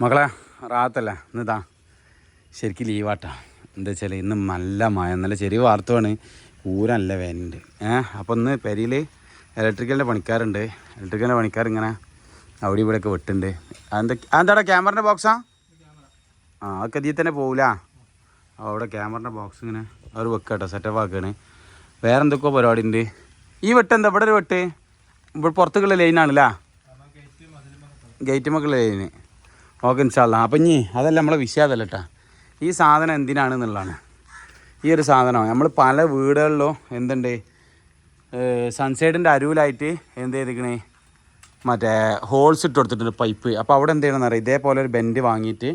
മകളെ റാത്തല്ല? ഇന്നിതാ ശരിക്കും ലീവാട്ടാ. എന്താ വെച്ചാൽ ഇന്ന് നല്ല മഴ. നല്ല ചെറിയ വാർത്തയാണ്. ഊരല്ല വേനുണ്ട് ഏഹ് അപ്പോൾ ഇന്ന് പെരിയിൽ ഇലക്ട്രിക്കലിന്റെ പണിക്കാരുണ്ട്. ഇലക്ട്രിക്കലിന്റെ പണിക്കാർ ഇങ്ങനെ അവിടെ ഇവിടെയൊക്കെ വെട്ടുണ്ട്. അതെന്താ അതെന്താടാ ക്യാമറന്റെ ബോക്സാ ആ? അതൊക്കെ ഇതിൽ തന്നെ പോവില്ല അവിടെ ക്യാമറന്റെ ബോക്സ് ഇങ്ങനെ അവർ വെക്കുക കേട്ടോ സെറ്റപ്പ് ആക്കുകയാണ് വേറെ എന്തൊക്കെയോ പരിപാടി ഉണ്ട് ഈ വെട്ട് എന്താ? ഇവിടെ ഒരു വെട്ട്. ഇവിടെ പുറത്തേക്കുള്ള ലൈനാണല്ലേ ഗേറ്റ് മക്കളുടെ ലൈന് ഓക്കെ ഇൻഷാല്ല അപ്പം ഇനി അതല്ല നമ്മളെ വിഷയം ഈ സാധനം എന്തിനാണെന്നുള്ളതാണ് ഈ ഒരു സാധനം നമ്മൾ പല വീടുകളിലോ എന്തുണ്ട്? സൺസൈഡിന്റെ അരുവിലായിട്ട് എന്ത് ചെയ്തിരിക്കണേ? മറ്റേ ഹോൾസ് ഇട്ട് കൊടുത്തിട്ടുണ്ട് പൈപ്പ് അപ്പോൾ അവിടെ എന്ത് ചെയ്യണമെന്ന് അറിയാം? ഇതേപോലെ ഒരു ബെൻഡ് വാങ്ങിയിട്ട്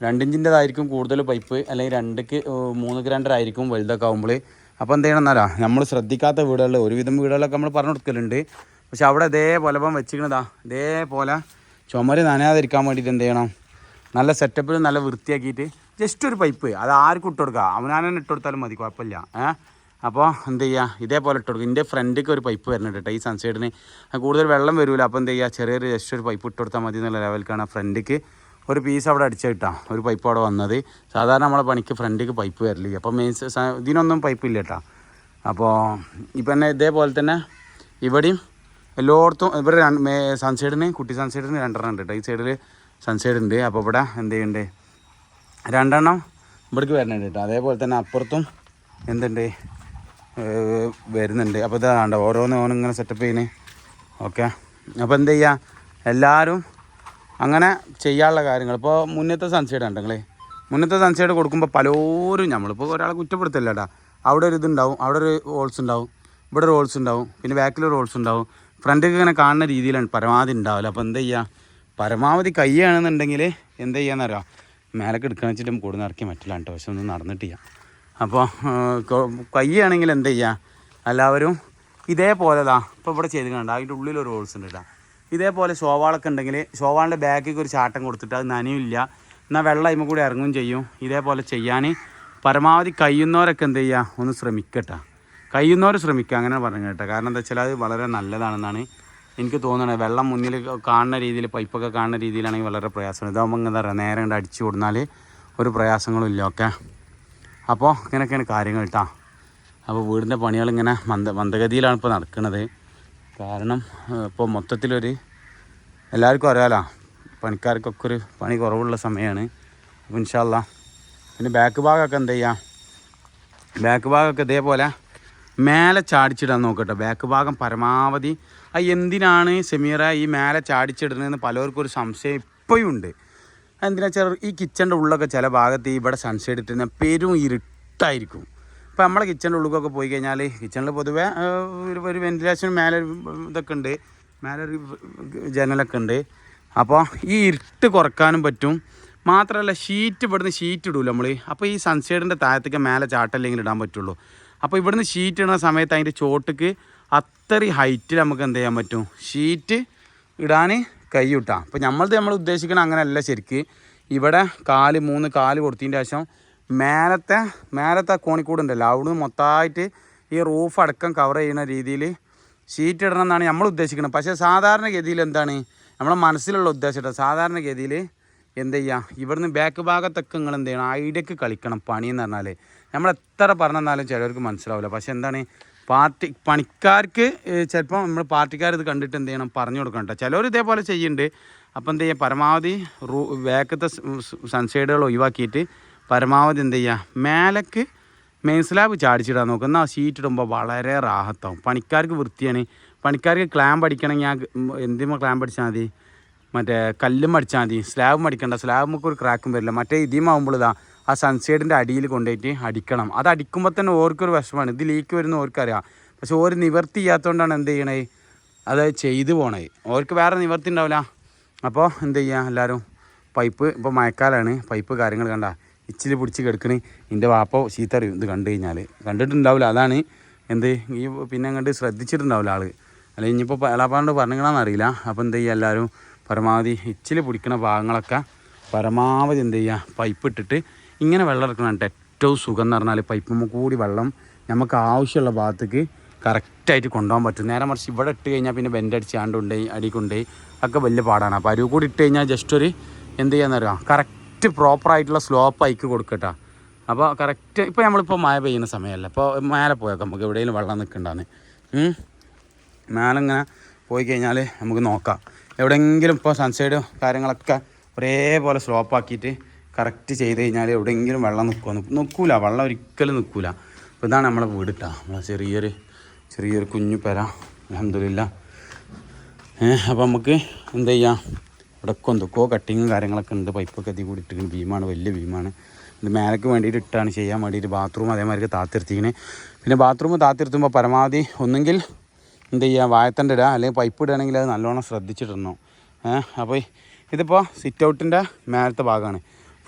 രണ്ടിഞ്ചിന്റെതായിരിക്കും കൂടുതൽ പൈപ്പ് അല്ലെങ്കിൽ രണ്ടക്ക് മൂന്നക്ക് മൂന്ന് രണ്ടരായിരിക്കും വലുതൊക്കെ ആകുമ്പോൾ അപ്പോൾ എന്ത് ചെയ്യണമെന്നല്ല നമ്മൾ ശ്രദ്ധിക്കാത്ത വീടുകളിൽ ഒരുവിധം വീടുകളിലൊക്കെ നമ്മൾ പറഞ്ഞു കൊടുക്കലുണ്ട്. പക്ഷെ അവിടെ ഇതേപോലെ ഇപ്പം വെച്ചിരിക്കണതാ. ഇതേപോലെ ചുമര് നനയാതിരിക്കാൻ വേണ്ടിയിട്ട് എന്ത് ചെയ്യണം? നല്ല സെറ്റപ്പിൽ നല്ല വൃത്തിയാക്കിയിട്ട് ജസ്റ്റ് ഒരു പൈപ്പ് അത് ആർക്കും ഇട്ട് കൊടുക്കുക അവനാനെ ഇട്ട് കൊടുത്താലും മതി കുഴപ്പമില്ല. ഏഹ് അപ്പോൾ എന്ത് ചെയ്യുക ഇതേപോലെ ഇട്ട് കൊടുക്കുക ഇതിന്റെ ഫ്രണ്ടിലേക്ക് ഒരു പൈപ്പ് വരുന്നുണ്ട് കേട്ടോ ഈ സൺസൈഡിന് കൂടുതൽ വെള്ളം വരില്ല അപ്പോൾ എന്ത് ചെയ്യുക ചെറിയൊരു ജസ്റ്റ് ഒരു പൈപ്പ് ഇട്ട് കൊടുത്താൽ മതി എന്നുള്ള ലെവലിലേക്കാണ് ഫ്രണ്ടിക്ക് ഒരു പീസ് അവിടെ അടിച്ചു കിട്ടാം. ഒരു പൈപ്പ് അവിടെ വന്നത്. സാധാരണ നമ്മളെ പണിക്ക് ഫ്രണ്ടിക്ക് പൈപ്പ് വരില്ല അപ്പോൾ മെയിൻസ് ഇതിനൊന്നും പൈപ്പ് ഇല്ല കേട്ടോ. അപ്പോൾ ഇപ്പം തന്നെ ഇതേപോലെ തന്നെ ഇവിടെയും എല്ലായിടത്തും ഇവിടെ സൺസൈഡിന് കുട്ടി സൺസൈഡിന് രണ്ടെണ്ണം ഉണ്ട് കേട്ടോ ഈ സൈഡിൽ സൺസൈഡ് ഉണ്ട് അപ്പോൾ ഇവിടെ എന്ത് ചെയ്യണ്ടേ? രണ്ടെണ്ണം ഇവിടേക്ക് വരുന്നുണ്ട് കേട്ടോ അതേപോലെ തന്നെ അപ്പുറത്തും എന്തുണ്ട്? വരുന്നുണ്ട്. അപ്പോൾ ഇതാണ്ട് ഓരോന്ന് ഇങ്ങനെ സെറ്റപ്പ് ചെയ്യുന്നത് ഓക്കെ അപ്പോൾ എന്ത് ചെയ്യുക എല്ലാവരും അങ്ങനെ ചെയ്യാനുള്ള കാര്യങ്ങൾ. ഇപ്പോൾ മുന്നത്തെ സൺസൈഡ് ഉണ്ടെങ്കിൽ മുന്നത്തെ സൺസൈഡ് കൊടുക്കുമ്പോൾ പലരും നമ്മളിപ്പോൾ ഒരാളെ കുറ്റപ്പെടുത്തില്ല കേട്ടോ അവിടെ ഒരു ഇതുണ്ടാവും അവിടെ ഒരു ഹോൾസ് ഉണ്ടാവും. ഇവിടെ ഒരു ഹോൾസ് ഉണ്ടാവും. പിന്നെ ബാക്കിലൊരു ഹോൾസ് ഉണ്ടാവും. ഫ്രണ്ടിൽ ഇങ്ങനെ കാണുന്ന രീതിയിലാണ് പരമാവധി ഉണ്ടാവില്ല അപ്പോൾ എന്താ ചെയ്യുക പരമാവധി കൈയാണെന്നുണ്ടെങ്കിൽ എന്താ ചെയ്യാന്നറിയാം? മേലൊക്കെ എടുക്കണം വെച്ചിട്ട് കൂടുതൽ ഇറക്കി പറ്റില്ല കേട്ടോ. പക്ഷെ ഒന്നും നടന്നിട്ടില്ല. അപ്പോൾ കൈയാണെങ്കിൽ എന്താ ചെയ്യുക എല്ലാവരും ഇതേപോലെതാ ഇപ്പോൾ ഇവിടെ ചെയ്ത് കണ്ട? അതിന്റെ ഉള്ളിൽ ഒരു ഹോൾസ് ഉണ്ട് കേട്ടോ. ഇതേപോലെ ഷോവാളൊക്കെ ഉണ്ടെങ്കിൽ ഷോവാളിന്റെ ബാക്കിലേക്ക് ഒരു ചാട്ടം കൊടുത്തിട്ട് അത് നനയില്ല. എന്നാൽ വെള്ളം അതിമ്മ കൂടി ഇറങ്ങുകയും ചെയ്യും. ഇതേപോലെ ചെയ്യാൻ പരമാവധി കഴിയുന്നവരൊക്കെ എന്ത് ചെയ്യുക ഒന്ന് ശ്രമിക്കട്ടെ. കഴിയുന്നവർ ശ്രമിക്കുക. അങ്ങനെ പറഞ്ഞു കേട്ടോ. കാരണം എന്താ വെച്ചാൽ അത് വളരെ നല്ലതാണെന്നാണ് എനിക്ക് തോന്നുന്നത്. വെള്ളം മുന്നിൽ കാണുന്ന രീതിയിൽ പൈപ്പൊക്കെ കാണുന്ന രീതിയിലാണെങ്കിൽ വളരെ പ്രയാസമാണ്. ഇതാകുമ്പോൾ എന്താ പറയുക നേരെ കണ്ട് അടിച്ചു കൊടുത്താൽ ഒരു പ്രയാസങ്ങളും ഇല്ല ഓക്കെ? അപ്പോൾ ഇങ്ങനെയൊക്കെയാണ് കാര്യങ്ങൾ കേട്ടോ. അപ്പോൾ വീടിന്റെ പണികളിങ്ങനെ മന്ദ മന്ദഗതിയിലാണ് ഇപ്പോൾ നടക്കുന്നത്. കാരണം ഇപ്പോൾ മൊത്തത്തിലൊരു എല്ലാവർക്കും അറിയാലോ പണിക്കാർക്കൊക്കെ ഒരു പണി കുറവുള്ള സമയമാണ്. അപ്പോൾ ഇൻഷാല്ല പിന്നെ ബാക്ക് ഭാഗമൊക്കെ എന്ത് ചെയ്യുക? ബാക്ക് ഭാഗമൊക്കെ ഇതേപോലെ മേലെ ചാടിച്ചിടാൻ നോക്കട്ടെ. ബാക്ക് ഭാഗം പരമാവധി. ആ എന്തിനാണ് സെമീറ ഈ മേലെ ചാടിച്ചിടുന്നതെന്ന് പലർക്കും ഒരു സംശയം ഇപ്പോഴും ഉണ്ട്. എന്തിനാ വെച്ചാൽ ഈ കിച്ചന്റെ ഉള്ളൊക്കെ ചില ഭാഗത്ത് ഇവിടെ സൺസൈഡ് ഇട്ടിരുന്ന പെരും ഇരുട്ടായിരിക്കും. ഇപ്പോൾ നമ്മളെ കിച്ചന്റെ ഉള്ളിലൊക്കെ പോയി കഴിഞ്ഞാൽ കിച്ചണിൽ പൊതുവേ ഒരു ഒരു വെന്റിലേഷൻ മേലെ ഇതൊക്കെ ഉണ്ട്. മേലെ ഒരു ജനലൊക്കെ ഉണ്ട്. അപ്പോൾ ഈ ഇരുട്ട് കുറക്കാനും പറ്റും. മാത്രമല്ല ഷീറ്റ് ഇവിടുന്ന് ഷീറ്റ് ഇടൂല നമ്മൾ അപ്പോൾ ഈ സൺസൈഡിന്റെ താഴത്തേക്ക് മേലെ ചാട്ടല്ലെങ്കിൽ ഇടാൻ പറ്റുള്ളൂ. അപ്പോൾ ഇവിടുന്ന് ഷീറ്റ് ഇടുന്ന സമയത്ത് അതിന്റെ ചോട്ടിക്ക് അത്രയും ഹൈറ്റിൽ നമുക്ക് എന്ത് ചെയ്യാൻ പറ്റും? ഷീറ്റ് ഇടാൻ കൈ ഇട്ടാം അപ്പോൾ നമ്മളത് നമ്മൾ ഉദ്ദേശിക്കണം അങ്ങനെയല്ല ശരിക്ക്. ഇവിടെ കാൽ മൂന്ന് കാൽ കൊടുത്തതിന്റെ ശേഷം മേലത്തെ മേലത്തെ കോണിക്കൂട് ഉണ്ടല്ലോ അവിടുന്ന് മൊത്തമായിട്ട് ഈ റൂഫ് അടക്കം കവർ ചെയ്യുന്ന രീതിയിൽ ഷീറ്റ് ഇടണം എന്നാണ് നമ്മൾ ഉദ്ദേശിക്കുന്നത് പക്ഷേ സാധാരണഗതിയിൽ എന്താണ്? നമ്മളെ മനസ്സിലുള്ള ഉദ്ദേശം സാധാരണഗതിയിൽ എന്ത് ചെയ്യുക ഇവിടുന്ന് ബാക്ക് ഭാഗത്തൊക്കെ നിങ്ങൾ എന്ത് ചെയ്യണം? ഐഡിയക്ക് കളിക്കണം പണിയെന്ന് പറഞ്ഞാൽ നമ്മൾ എത്ര പറഞ്ഞെന്നാലും ചിലർക്ക് മനസ്സിലാവില്ല. പക്ഷെ എന്താണ് പാർട്ടി പണിക്കാർക്ക് ചിലപ്പോൾ നമ്മൾ പാർട്ടിക്കാർ ഇത് കണ്ടിട്ട് എന്ത് ചെയ്യണം പറഞ്ഞു കൊടുക്കണം കേട്ടോ ചിലർ ഇതേപോലെ ചെയ്യുന്നുണ്ട്. അപ്പോൾ എന്ത് ചെയ്യുക പരമാവധി റൂ ബാക്കത്തെ സൺസൈഡുകൾ ഒഴിവാക്കിയിട്ട് പരമാവധി എന്ത് ചെയ്യുക മേലക്ക് മെയിൻ സ്ലാബ് ചാടിച്ചിടാൻ നോക്കുക എന്നാൽ സീറ്റ് ഇടുമ്പോൾ വളരെ റാഹത്താവും. പണിക്കാർക്ക് വൃത്തിയാണ്. പണിക്കാർക്ക് ക്ലാമ്പ് അടിക്കണമെങ്കിൽ ആ എന്തിമ ക്ലാമ്പ് അടിച്ചാൽ മതി? മറ്റേ കല്ലും അടിച്ചാൽ മതി. സ്ലാബും അടിക്കണ്ട. സ്ലാബ് നമുക്ക് ഒരു ക്രാക്കും വരില്ല. മറ്റേ ഇതിമാകുമ്പോൾ ഇതാ ആ സൺസൈഡിന്റെ അടിയിൽ കൊണ്ടുപോയിട്ട് അടിക്കണം. അത് അടിക്കുമ്പോൾ തന്നെ ഓർക്കൊരു വിഷമമാണ് ഇത് ലീക്ക് വരുന്ന ഓർക്കറിയാം. പക്ഷെ ഓർ നിവർത്തി ചെയ്യാത്തതുകൊണ്ടാണ് എന്ത് ചെയ്യണേ? അത് ചെയ്തു പോണേ. ഓർക്ക് വേറെ നിവർത്തി ഉണ്ടാവില്ല. അപ്പോൾ എന്ത് ചെയ്യുക എല്ലാവരും പൈപ്പ് ഇപ്പോൾ മഴക്കാലമാണ് പൈപ്പ് കാര്യങ്ങൾ കണ്ട ഇച്ചിരി പിടിച്ച് കിടക്കണ്. എന്റെ വാപ്പ ചീത്ത ഇത് കണ്ടു കഴിഞ്ഞാൽ കണ്ടിട്ടുണ്ടാവില്ല. അതാണ് എന്ത് ഈ പിന്നെ അങ്ങോട്ട് ശ്രദ്ധിച്ചിട്ടുണ്ടാവില്ല ആൾ. അല്ലെങ്കിൽ ഇനിയിപ്പോൾ എളാപ്പാണ്ട് പറഞ്ഞിക്കണമെന്ന് അറിയില്ല. അപ്പോൾ എന്ത് ചെയ്യുക എല്ലാവരും പരമാവധി ഇച്ചിരി പിടിക്കണ ഭാഗങ്ങളൊക്കെ പരമാവധി എന്ത് ചെയ്യുക പൈപ്പ് ഇട്ടിട്ട് ഇങ്ങനെ വെള്ളം ഇറക്കണം ഏറ്റവും സുഖം എന്ന് പറഞ്ഞാൽ പൈപ്പുമ്മ കൂടി വെള്ളം നമുക്ക് ആവശ്യമുള്ള ഭാഗത്തേക്ക് കറക്റ്റായിട്ട് കൊണ്ടുപോകാൻ പറ്റും. നേരെ മറിച്ച് ഇവിടെ ഇട്ട് കഴിഞ്ഞാൽ പിന്നെ ബെൻഡടിച്ച് അടിച്ച് ആണ്ടുകൊണ്ടേ അടി കൊണ്ടുപോയി ഒക്കെ വലിയ പാടാണ്. അപ്പോൾ അരുവ് കൂടി ഇട്ട് കഴിഞ്ഞാൽ ജസ്റ്റ് ഒരു എന്ത് ചെയ്യാന്നറിയാം കറക്റ്റ് പ്രോപ്പറായിട്ടുള്ള സ്ലോപ്പ് അയക്ക് കൊടുക്കട്ടാ അപ്പോൾ കറക്റ്റ് ഇപ്പോൾ നമ്മളിപ്പോൾ മഴ പെയ്യുന്ന സമയമല്ല ഇപ്പോൾ മേലെ പോയേക്കാം. നമുക്ക് എവിടെയെങ്കിലും വെള്ളം നിൽക്കണ്ടാന്ന്. മേലെ ഇങ്ങനെ പോയി കഴിഞ്ഞാൽ നമുക്ക് നോക്കാം. എവിടെയെങ്കിലും ഇപ്പോൾ സൺസൈഡും കാര്യങ്ങളൊക്കെ ഒരേപോലെ സ്ലോപ്പ് ആക്കിയിട്ട് കറക്റ്റ് ചെയ്ത് കഴിഞ്ഞാൽ എവിടെയെങ്കിലും വെള്ളം നിൽക്കുക നിൽക്കൂല വെള്ളം ഒരിക്കലും നിൽക്കൂല അപ്പോൾ ഇതാണ് നമ്മളെ വീടിട്ടാ നമ്മളെ ചെറിയൊരു ചെറിയൊരു കുഞ്ഞു പെര. അലഹമില്ല ഏഹ് അപ്പോൾ നമുക്ക് എന്ത് ചെയ്യാം? ഇവിടെ എന്തൊക്കെയോ കട്ടിങ്ങും കാര്യങ്ങളൊക്കെ ഉണ്ട്. പൈപ്പൊക്കെ എത്തി കൂടി ഇട്ടിരിക്കുന്നത് ഭീമാണ് വലിയ ഭീമാണ്. ഇത് മേലക്ക് വേണ്ടിയിട്ട് ഇട്ടാണ് ചെയ്യാൻ വേണ്ടിയിട്ട് ബാത്റൂം അതേമാതിരി താത്തിരുത്തിക്കണേ. പിന്നെ ബാത്റൂം താത്തിരുത്തുമ്പോൾ പരമാവധി ഒന്നെങ്കിൽ എന്ത് ചെയ്യുക വായത്തന്റെ ഇടുക അല്ലെങ്കിൽ പൈപ്പ് ഇടുകയാണെങ്കിൽ അത് നല്ലോണം ശ്രദ്ധിച്ചിട്ടുണ്ടോ ഏഹ് അപ്പോൾ ഇതിപ്പോൾ സിറ്റ് ഔട്ടിന്റെ മേലത്തെ ഭാഗമാണ്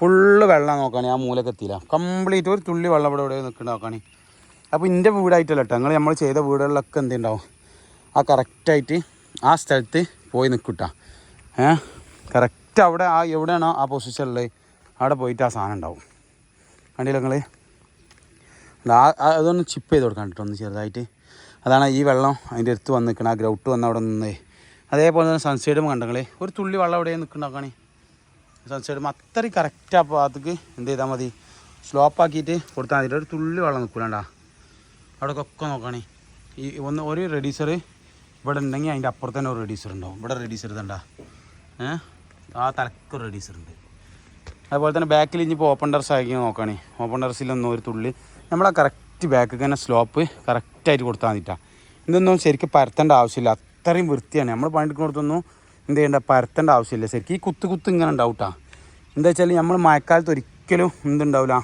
ഫുള്ള് വെള്ളം നോക്കുകയാണെ ആ മൂലക്കെത്തിയില്ല കംപ്ലീറ്റ് ഒരു തുള്ളി വെള്ളം ഇവിടെ ഇവിടെ നിൽക്കണ്ട നോക്കുകയാണെ അപ്പോൾ എന്റെ വീടായിട്ടല്ല കേട്ടോ ഞങ്ങൾ നമ്മൾ ചെയ്ത വീടുകളിലൊക്കെ എന്തുണ്ടാവും? ആ കറക്റ്റായിട്ട് ആ സ്ഥലത്ത് പോയി നിൽക്കൂട്ടാ ഏ? കറക്റ്റ് അവിടെ ആ എവിടെയാണോ ആ പൊസിഷനിൽ അവിടെ പോയിട്ട് ആ സാധനം ഉണ്ടാവും. കണ്ടില്ല നിങ്ങൾ ആ- അതൊന്ന് ചിപ്പ് ചെയ്ത് കൊടുക്കാൻ കേട്ടോ ഒന്ന് ചെറുതായിട്ട്. അതാണ് ഈ വെള്ളം അതിന്റെ അടുത്ത് വന്ന് നിൽക്കണം ആ ഗ്രൗട്ട് വന്ന് അവിടെ നിന്ന്. അതേപോലെ തന്നെ സൺസൈഡും കണ്ടെങ്കിൽ ഒരു തുള്ളി വെള്ളം അവിടെ നിൽക്കണ്ടാക്കണേ സൺസൈഡും അത്രയും കറക്റ്റ് ആ ഭാഗത്തേക്ക് എന്ത് ചെയ്താൽ മതി. സ്ലോപ്പ് ആക്കിയിട്ട് കൊടുത്താൽ മതി. ഒരു തുള്ളി വെള്ളം നിൽക്കൂലണ്ടാ. അവിടെ ഒക്കെ നോക്കണേ. ഈ ഒന്ന് ഒരു റെഡീസർ ഇവിടെ ഉണ്ടെങ്കിൽ അതിന്റെ അപ്പുറത്ത് തന്നെ ഒരു റെഡീസർ ഉണ്ടാവും. ഇവിടെ റെഡീസർ ഇതണ്ട. ഏഹ് ആ തലക്ക് ഒരു റെഡീസർ ഉണ്ട്. അതുപോലെ തന്നെ ബാക്കിൽ ഇനിയിപ്പോൾ ഓപ്പൺ ടെറസ് ആക്കി നോക്കുകയാണേ ഓപ്പൺ ടെറസിലൊന്നും ഒരു തുള്ളി. നമ്മളാ കറക്റ്റ് ബാക്കിൽ തന്നെ സ്ലോപ്പ് കറക്റ്റായിട്ട് കൊടുത്താൽ മതിട്ടാ. ഇതൊന്നും ശരിക്കും പരത്തേണ്ട ആവശ്യമില്ല. അത്രയും വൃത്തിയാണ്. നമ്മൾ പണിയെടുക്കുന്നിടത്തൊന്നും എന്ത് ചെയ്യേണ്ട പരത്തേണ്ട ആവശ്യമില്ല. ശരിക്കും ഈ കുത്ത് കുത്ത് ഇങ്ങനെ ഉണ്ടാവും കേട്ടോ എന്താ വെച്ചാൽ നമ്മൾ മഴക്കാലത്ത് ഒരിക്കലും എന്തുണ്ടാവില്ല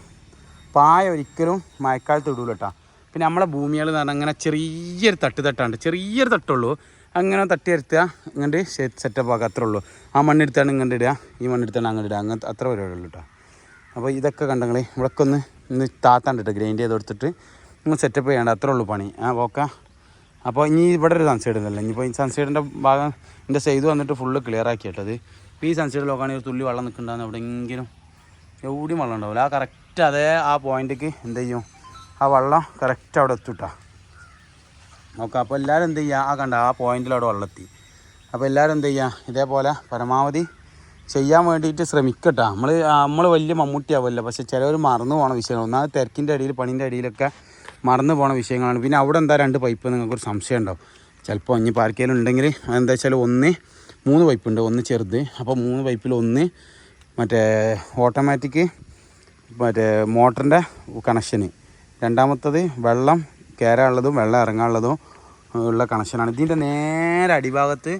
പായ ഒരിക്കലും മഴക്കാലത്ത് ഇടൂല കേട്ടോ പിന്നെ നമ്മളെ ഭൂമികൾ എന്ന് പറഞ്ഞാൽ അങ്ങനെ ചെറിയൊരു തട്ട് തട്ടാണ്ട് ചെറിയൊരു തട്ടുള്ളൂ. അങ്ങനെ തട്ടി തട്ടിയെടുത്തുക ഇങ്ങോട്ട് സെറ്റപ്പ് ആക്കുക അത്രേ ഉള്ളൂ. ആ മണ്ണെടുത്താണ് ഇങ്ങോട്ട് ഇടുക ഈ മണ്ണെടുത്താണ് അങ്ങോട്ട് ഇടുക. അങ്ങനത്തെ അത്ര പരിപാടി ഉള്ളൂ കേട്ടോ അപ്പോൾ ഇതൊക്കെ കണ്ടങ്ങളെ ഇവിടെയൊക്കെ ഒന്ന് ഇന്ന് താത്താണ്ട് കേട്ടോ ഗ്രൈൻഡ് ചെയ്ത് കൊടുത്തിട്ട് ഒന്ന് സെറ്റപ്പ് ചെയ്യേണ്ട അത്രേ ഉള്ളൂ പണി. ആ ഓക്കെ. അപ്പോൾ ഇനി ഇവിടെ ഒരു സൺസൈഡ് ഉണ്ടല്ലോ ഇനിയിപ്പോൾ ഈ സൺസൈഡിന്റെ ഭാഗം എന്റെ ചെയ്ത് വന്നിട്ട് ഫുള്ള് ക്ലിയർ ആക്കി കേട്ടത് ഇപ്പോൾ ഈ സൺസൈഡ് നോക്കുകയാണെങ്കിൽ തുള്ളി വെള്ളം നിൽക്കുന്നുണ്ടാകുന്ന എവിടെയെങ്കിലും എവിടെയും വെള്ളം ഉണ്ടാവില്ല. ആ കറക്റ്റ് അതേ ആ പോയിന്റിക്ക് എന്ത് ചെയ്യും? ആ വെള്ളം കറക്റ്റ് അവിടെ എത്തുട്ടാ നോക്കാം. അപ്പോൾ എല്ലാവരും എന്ത് ചെയ്യുക ആ കണ്ട ആ പോയിന്റിൽ അവിടെ വെള്ളത്തി അപ്പോൾ എല്ലാവരും എന്ത് ചെയ്യുക ഇതേപോലെ പരമാവധി ചെയ്യാൻ വേണ്ടിയിട്ട് ശ്രമിക്കട്ടോ നമ്മൾ നമ്മൾ വലിയ മമ്മൂട്ടിയാവില്ല പക്ഷേ ചിലവർ മറന്നു പോകണം വിഷയങ്ങൾ ഒന്നാമത് തിരക്കിന്റെ അടിയിൽ പണിന്റെ അടിയിലൊക്കെ മറന്നു പോണ വിഷയങ്ങളാണ്. പിന്നെ അവിടെ എന്താ രണ്ട് പൈപ്പ് നിങ്ങൾക്കൊരു സംശയം ഉണ്ടാവും. ചിലപ്പോൾ ഇനി പാർക്കേലും ഉണ്ടെങ്കിൽ എന്താ വെച്ചാൽ ഒന്ന് മൂന്ന് പൈപ്പുണ്ട് ഒന്ന് ചെറുത്. അപ്പോൾ മൂന്ന് പൈപ്പിൽ ഒന്ന് മറ്റേ ഓട്ടോമാറ്റിക് മറ്റേ മോട്ടറിന്റെ കണക്ഷന് രണ്ടാമത്തത് വെള്ളം കയറാനുള്ളതും വെള്ളം ഇറങ്ങാനുള്ളതും ഉള്ള കണക്ഷനാണ് ഇതിന്റെ നേരെ അടിഭാഗത്ത്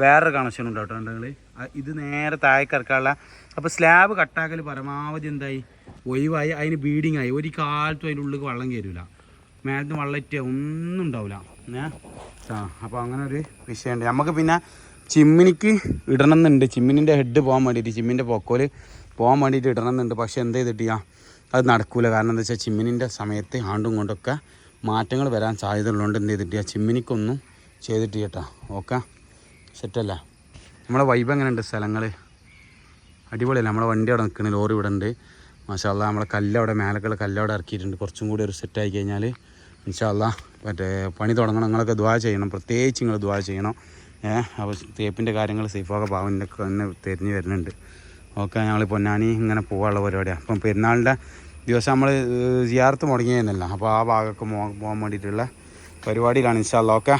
വേറൊരു കണക്ഷൻ ഉണ്ട് കേട്ടോ ഉണ്ടെങ്കിൽ ഇത് നേരെ താഴേക്ക് ഇറക്കാനുള്ള അപ്പോൾ സ്ലാബ് കട്ടാക്കൽ പരമാവധി എന്തായി? ഒഴിവായി. അതിന് ബീഡിങ് ആയി. ഒരു കാലത്തും അതിന്റെ ഉള്ളിൽ വെള്ളം കയറില്ല മേലത്ത് വെള്ളം ഒന്നും ഉണ്ടാവില്ല ഏ? ആ അപ്പോൾ അങ്ങനെ ഒരു വിഷയമുണ്ട് നമുക്ക് പിന്നെ ചിമ്മിനിക്ക് ഇടണം എന്നുണ്ട് ചിമ്മിനിന്റെ ഹെഡ് പോകാൻ വേണ്ടിയിട്ട് ചിമ്മിന്റെ പൊക്കോൽ പോകാൻ വേണ്ടിയിട്ട് ഇടണം എന്നുണ്ട് പക്ഷേ എന്ത് ചെയ്തിട്ടില്ല അത് നടക്കൂല. കാരണം എന്താ വെച്ചാൽ ചിമ്മിനിന്റെ സമയത്ത് ആണ്ടും കൊണ്ടൊക്കെ മാറ്റങ്ങൾ വരാൻ സാധ്യത ഉള്ളതുകൊണ്ട് എന്ത് ചെയ്തിട്ടില്ല ചിമ്മിനിക്കൊന്നും ചെയ്തിട്ട് കേട്ടോ ഓക്കെ? സെറ്റല്ല നമ്മുടെ വൈബ് എങ്ങനെയുണ്ട് സ്ഥലങ്ങൾ അടിപൊളിയല്ല? നമ്മളെ വണ്ടി അവിടെ നിൽക്കണ ലോറി ഇവിടെ ഉണ്ട്. മാഷാല്ല നമ്മളെ കല്ലവിടെ മേലക്കുള്ള കല്ലവിടെ ഇറക്കിയിട്ടുണ്ട്. കുറച്ചും കൂടി ഒരു സെറ്റ് ആയി കഴിഞ്ഞാൽ ഇൻഷാല്ല മറ്റേ പണി തുടങ്ങണം. നിങ്ങളൊക്കെ ദ്വാ ചെയ്യണം. പ്രത്യേകിച്ച് നിങ്ങൾ ദ്വാ ചെയ്യണം. ഏഹ് അപ്പോൾ തേപ്പിന്റെ കാര്യങ്ങൾ സേഫാകെ പാവന്റെ തന്നെ തിരിഞ്ഞ് വരുന്നുണ്ട്. ഓക്കെ ഞങ്ങൾ പൊന്നാനി ഇങ്ങനെ പോകാനുള്ള പരിപാടിയാണ് അപ്പം പെരുന്നാളിന്റെ ദിവസം നമ്മൾ ജിയാർത്ത് മുടങ്ങിയെന്നല്ല അപ്പോൾ ആ ഭാഗമൊക്കെ പോകാൻ വേണ്ടിയിട്ടുള്ള പരിപാടിയിലാണ് ഇൻഷാല്ല ഓക്കെ?